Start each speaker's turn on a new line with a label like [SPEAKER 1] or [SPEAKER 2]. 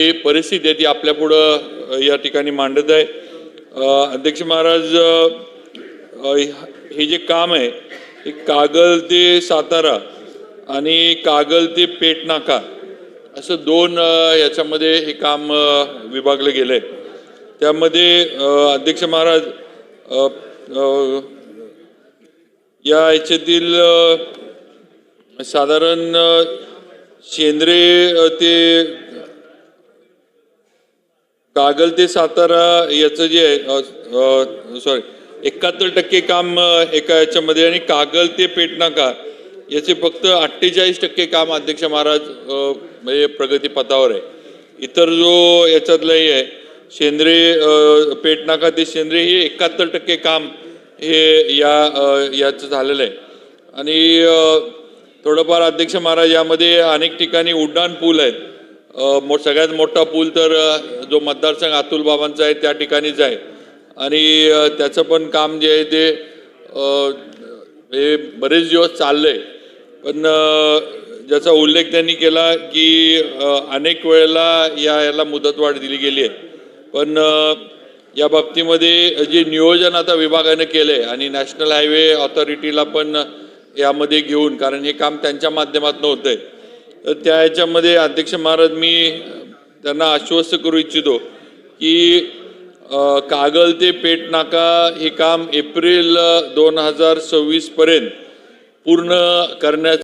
[SPEAKER 1] ही परिस्थिती आहे ती आपल्या पुढं या ठिकाणी मांडत आहे. अध्यक्ष महाराज हे जे काम आहे हे कागल ते सातारा आणि कागल ते पेट नाका असं दोन याच्यामध्ये हे काम विभागलं गेलं आहे त्यामध्ये अध्यक्ष महाराज या याच्यातील साधारण अ, शेंद्रे ते कागल ते सातारा याचं जे आहे सॉरी एकाहत्तर टक्के काम एका याच्यामध्ये आणि कागल ते पेटनाका याचे फक्त अठ्ठेचाळीस टक्के काम अध्यक्ष महाराज म्हणजे प्रगतीपथावर आहे. इतर जो याच्यातलं हे आहे शेंद्रे पेटनाका ते शेंद्रे हे एकाहत्तर टक्के काम हे या याचं झालेलं आहे. आणि थोडंफार अध्यक्ष महाराज यामध्ये अनेक ठिकाणी उड्डाण पूल आहेत. मो सगळ्यात मोठा पूल तर जो मतदारसंघ अतुल बाबांचा आहे त्या ठिकाणीच आहे. आणि त्याचं पण काम जे आहे ते हे बरेच दिवस चाललंय. पण ज्याचा उल्लेख त्यांनी केला की अनेक वेळेला या याला मुदतवाढ दिली गेली आहे. पण या बाबतीमध्ये जे नियोजन आता विभागाने आहे आणि नॅशनल हायवे ऑथॉरिटीला पण यामध्ये घेऊन कारण हे काम त्यांच्या माध्यमातून होतं आहे तर त्या ह्याच्यामध्ये अध्यक्ष महाराज मी त्यांना आश्वस्त करू इच्छितो की कागल ते पेट नाका हे काम एप्रिल दोन हजार सव्वीसपर्यंत पूर्ण करण्याचं